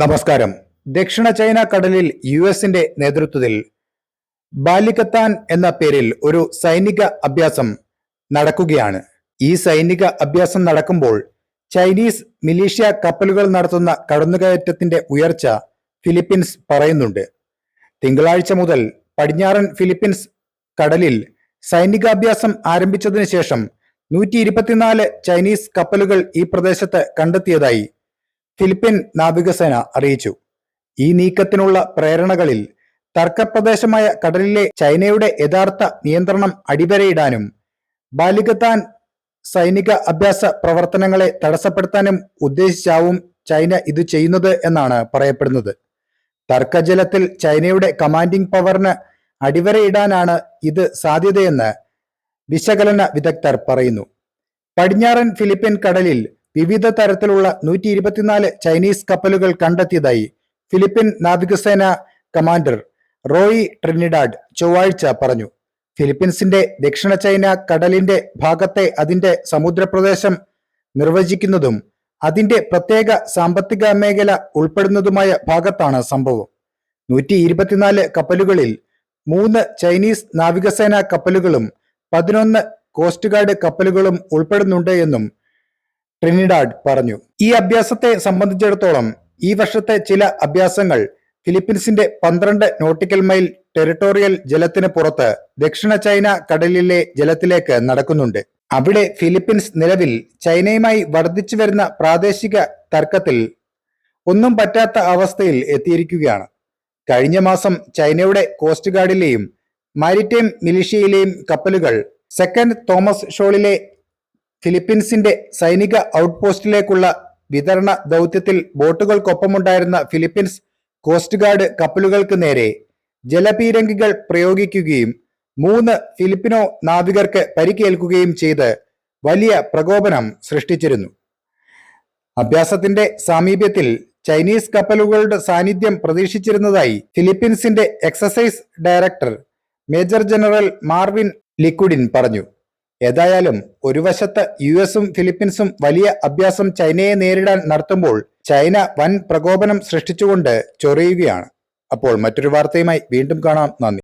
നമസ്കാരം. ദക്ഷിണ ചൈന കടലിൽ യു എസിന്റെ നേതൃത്വത്തിൽ ബാലികത്താൻ എന്ന പേരിൽ ഒരു സൈനിക അഭ്യാസം നടക്കുകയാണ്. ഈ സൈനിക അഭ്യാസം നടക്കുമ്പോൾ ചൈനീസ് മിലീഷ്യ കപ്പലുകൾ നടത്തുന്ന കടന്നുകയറ്റത്തിന്റെ ഉയർച്ച ഫിലിപ്പീൻസ് പറയുന്നുണ്ട്. തിങ്കളാഴ്ച മുതൽ പടിഞ്ഞാറൻ ഫിലിപ്പീൻസ് കടലിൽ സൈനികാഭ്യാസം ആരംഭിച്ചതിനു ശേഷം നൂറ്റി ഇരുപത്തിനാല് ചൈനീസ് കപ്പലുകൾ ഈ പ്രദേശത്ത് കണ്ടെത്തിയതായി ഫിലിപ്പീൻ നാവികസേന അറിയിച്ചു. ഈ നീക്കത്തിനുള്ള പ്രേരണകളിൽ തർക്കപ്രദേശമായ കടലിലെ ചൈനയുടെ യഥാർത്ഥ നിയന്ത്രണം അടിവരയിടാനും ബാലികത്താൻ സൈനിക അഭ്യാസ പ്രവർത്തനങ്ങളെ തടസ്സപ്പെടുത്താനും ഉദ്ദേശിച്ചാവും ചൈന ഇത് ചെയ്യുന്നത് എന്നാണ് പറയപ്പെടുന്നത്. തർക്കജലത്തിൽ ചൈനയുടെ കമാൻഡിംഗ് പവറിന് അടിവരയിടാനാണ് ഇത് സാധ്യതയെന്ന് വിശകലന വിദഗ്ധർ പറയുന്നു. പടിഞ്ഞാറൻ ഫിലിപ്പീൻ കടലിൽ വിവിധ തരത്തിലുള്ള നൂറ്റി ഇരുപത്തിനാല് ചൈനീസ് കപ്പലുകൾ കണ്ടെത്തിയതായി ഫിലിപ്പീൻ നാവികസേന കമാൻഡർ റോയി ട്രിനിഡാഡ് ചൊവ്വാഴ്ച പറഞ്ഞു. ഫിലിപ്പീൻസിന്റെ ദക്ഷിണ ചൈന കടലിന്റെ ഭാഗത്തെ അതിന്റെ സമുദ്രപ്രദേശം നിർവചിക്കുന്നതും അതിന്റെ പ്രത്യേക സാമ്പത്തിക മേഖല ഉൾപ്പെടുന്നതുമായ ഭാഗത്താണ് സംഭവം. നൂറ്റി ഇരുപത്തിനാല് കപ്പലുകളിൽ മൂന്ന് ചൈനീസ് നാവികസേന കപ്പലുകളും പതിനൊന്ന് കോസ്റ്റ് ഗാർഡ് കപ്പലുകളും ഉൾപ്പെടുന്നുണ്ട് എന്നും ട്രിനിഡാഡ് പറഞ്ഞു. ഈ അഭ്യാസത്തെ സംബന്ധിച്ചിടത്തോളം ഈ വർഷത്തെ ചില അഭ്യാസങ്ങൾ ഫിലിപ്പീൻസിന്റെ പന്ത്രണ്ട് നോട്ടിക്കൽ മൈൽ ടെറിട്ടോറിയൽ ജലത്തിന് പുറത്ത് ദക്ഷിണ ചൈന കടലിലെ ജലത്തിലേക്ക് നടക്കുന്നുണ്ട്. അവിടെ ഫിലിപ്പീൻസ് നിലവിൽ ചൈനയുമായി വർദ്ധിച്ചു വരുന്ന പ്രാദേശിക തർക്കത്തിൽ ഒന്നും പറ്റാത്ത അവസ്ഥയിൽ എത്തിയിരിക്കുകയാണ്. കഴിഞ്ഞ മാസം ചൈനയുടെ കോസ്റ്റ് ഗാർഡിലെയും മാരിടൈം മിലിഷ്യയിലെയും കപ്പലുകൾ സെക്കൻഡ് തോമസ് ഷോളിലെ ഫിലിപ്പീൻസിന്റെ സൈനിക ഔട്ട്പോസ്റ്റിലേക്കുള്ള വിതരണ ദൗത്യത്തിൽ ബോട്ടുകൾക്കൊപ്പമുണ്ടായിരുന്ന ഫിലിപ്പീൻസ് കോസ്റ്റ് ഗാർഡ് കപ്പലുകൾക്ക് നേരെ ജലപീരങ്കികൾ പ്രയോഗിക്കുകയും മൂന്ന് ഫിലിപ്പിനോ നാവികർക്ക് പരിക്കേൽക്കുകയും ചെയ്ത് വലിയ പ്രകോപനം സൃഷ്ടിച്ചിരുന്നു. അഭ്യാസത്തിന്റെ സാമീപ്യത്തിൽ ചൈനീസ് കപ്പലുകളുടെ സാന്നിധ്യം പ്രതീക്ഷിച്ചിരുന്നതായി ഫിലിപ്പീൻസിന്റെ exercise director major general Marvin Licudine പറഞ്ഞു. ഏതായാലും ഒരു വശത്ത് യു എസും ഫിലിപ്പീൻസും വലിയ അഭ്യാസം ചൈനയെ നേരിടാൻ നടത്തുമ്പോൾ ചൈന വൻ പ്രകോപനം സൃഷ്ടിച്ചുകൊണ്ട് ചൊറിയുകയാണ്. അപ്പോൾ മറ്റൊരു വാർത്തയുമായി വീണ്ടും കാണാം. നന്ദി.